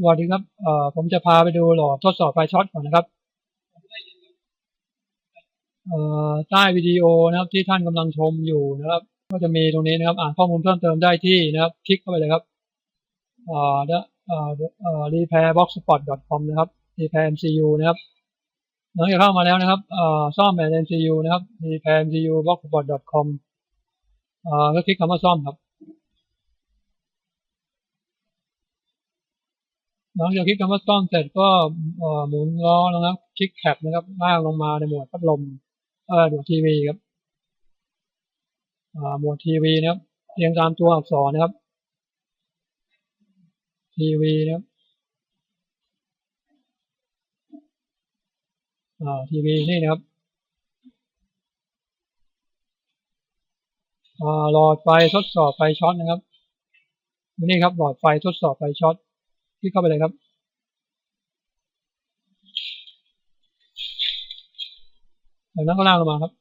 สวัสดีครับเอ่อผมจะพาไปดูหลอดทดสอบไฟช็อตก่อนนะครับเอ่อใต้วิดีโอนะครับที่ท่านกำลังชมอยู่นะครับ ก็จะมีตรงนี้นะครับ อ่านข้อมูลเพิ่มเติมได้ที่นะครับ คลิกเข้าไปเลยครับเอ่อเอ่อเอ่อ repairboxspot.com นะครับ repair MCU นะครับหลังจากเข้ามาแล้วนะครับเอ่อซ่อมแบน MCU นะครับ repair MCU boxspot.com เอ่อก็คลิกคำว่าซ่อมครับ หลังจากคลิกคำว่าซ่อมเสร็จก็หมุนล้อนะครับ คลิกแท็บนะครับลากลงมาในหมวดพัดลมเออหมวดทีวีครับหมวดทีวีนะครับเรียงตามตัวอักษรนะครับ ทีวีนะครับอ่าทีวีนี่นะครับหลอดไฟทดสอบไฟช็อตนะครับนี่ครับหลอดไฟทดสอบไฟช็อต คลิกเข้าไปเลยครับ จากนั้นก็ลากลงมาครับ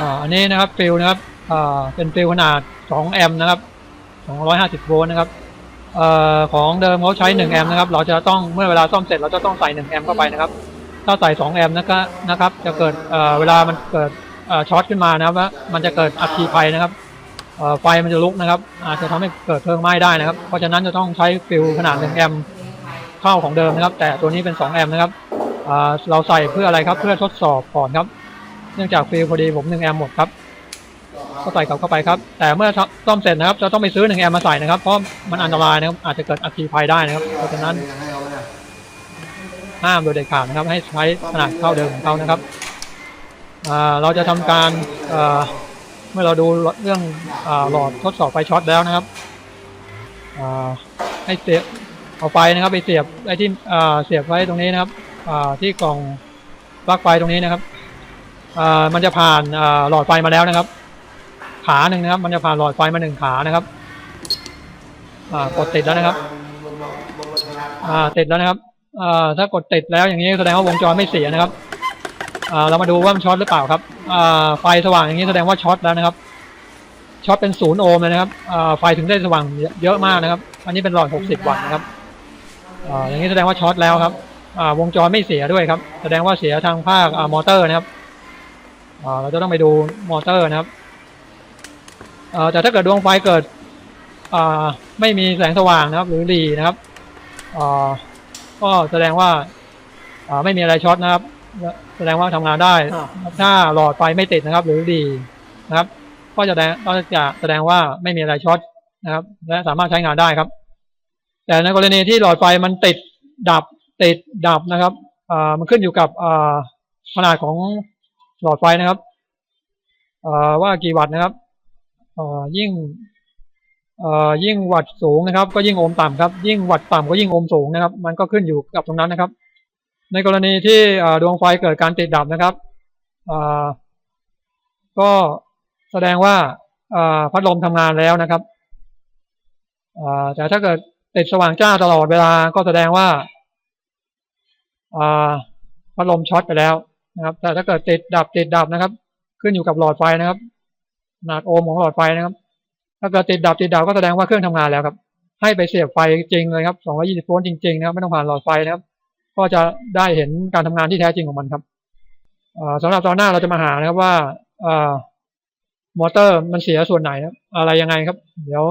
อ่า อันนี้นะครับฟิลนะครับ อ่า เป็นฟิลขนาด 2 แอมป์นะครับ 250 โวลต์นะครับเอ่อของเดิมเขาใช้ 1 แอมป์นะครับ เราจะต้องเมื่อเวลาซ่อมเสร็จเราจะต้องใส่ 1 แอมป์เข้าไปนะครับ ถ้าใส่2แอมป์นะครับนะครับ จะเกิดเวลามันเกิดช็อตขึ้นมานะครับว่ามันจะเกิดอัคคีภัยนะครับไฟมันจะลุกนะครับ อาจจะทำให้เกิดเพลิงไหม้ได้นะครับ เพราะฉะนั้นจะต้องใช้ฟิลขนาด1แอมป์เข้าของเดิมนะครับ แต่ตัวนี้เป็น2แอมป์นะครับเราใส่เพื่ออะไรครับ เพื่อทดสอบก่อนครับ เนื่องจากฟิลพอดีผม1แอมป์หมดครับก็ใส่กลับเข้าไปครับ แต่เมื่อซ่อมเสร็จนะครับจะต้องไปซื้อ1แอมป์มาใส่นะครับ เพราะมันอันตรายนะครับ อาจจะเกิดอัคคีภัยได้นะครับ เพราะฉะนั้น ห้ามโดยเด็ดขาดนะครับ ให้ใช้ขนาดเท่าเดิมของเขานะครับเราจะทำการเมื่อเราดูเรื่องหลอดทดสอบไฟช็อตแล้วนะครับให้เสียบเอาไฟนะครับ ไปเสียบไอ้ที่เสียบไว้ตรงนี้นะครับที่กล่องปลั๊กไฟตรงนี้นะครับมันจะผ่านหลอดไฟมาแล้วนะครับ ขาหนึ่งนะครับ มันจะผ่านหลอดไฟมาหนึ่งขานะครับกดติดแล้วนะครับติดแล้วนะครับ ถ้ากดติดแล้วอย่างนี้แสดงว่าวงจรไม่เสียนะครับเรามาดูว่ามันช็อตหรือเปล่าครับไฟสว่างอย่างนี้แสดงว่าช็อตแล้วนะครับช็อตเป็นศูนย์โอห์มเลยนะครับไฟถึงได้สว่างเยอะมากนะครับ อันนี้เป็นหลอด 60 วัตต์นะครับอย่างนี้แสดงว่าช็อตแล้วครับวงจรไม่เสียด้วยครับ แสดงว่าเสียทางภาคมอเตอร์นะครับเราจะต้องไปดูมอเตอร์นะครับแต่ถ้าเกิดดวงไฟเกิดไม่มีแสงสว่างนะครับ หรือรีนะครับ ก็แสดงว่าอ่าไม่มีอะไรช็อตนะครับ แสดงว่าทำงานได้ ถ้าหลอดไฟไม่ติดนะครับ หรือดีนะครับ ก็จะแสดงก็จะแสดงว่าไม่มีอะไรช็อตนะครับ และสามารถใช้งานได้ครับ แต่ในกรณีที่หลอดไฟมันติดดับติดดับนะครับอ่ามันขึ้นอยู่กับอ่าขนาดของหลอดไฟนะครับอ่าว่ากี่วัตต์นะครับอ่ายิ่งอ่า ยิ่งวัตต์สูงนะครับ ก็ยิ่งโอห์มต่ำครับ ยิ่งวัตต์ต่ำก็ยิ่งโอห์มสูงนะครับ มันก็ขึ้นอยู่กับตรงนั้นนะครับ ในกรณีที่ดวงไฟเกิดการติดดับนะครับก็แสดงว่าพัดลมทำงานแล้วนะครับแต่ถ้าเกิดติดสว่างจ้าตลอดเวลาก็แสดงว่าพัดลมช็อตไปแล้วนะครับ แต่ถ้าเกิดติดดับติดดับนะครับ ขึ้นอยู่กับหลอดไฟนะครับขนาดโอห์มของหลอดไฟนะครับ ถ้าเกิดติดดับติดดับก็แสดงว่าเครื่องทำงานแล้วครับ ให้ไปเสียบไฟจริงเลยครับ220โวลต์จริงๆนะครับไม่ต้องผ่านหลอดไฟนะครับ ก็จะได้เห็นการทำงานที่แท้จริงของมันครับสำหรับตอนหน้าเราจะมาหานะครับว่ามอเตอร์มันเสียส่วนไหนนะอะไรยังไงครับ เดี๋ยว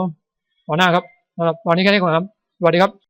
ตอนหน้าครับสำหรับตอนนี้แค่นี้ก่อนครับสวัสดีครับ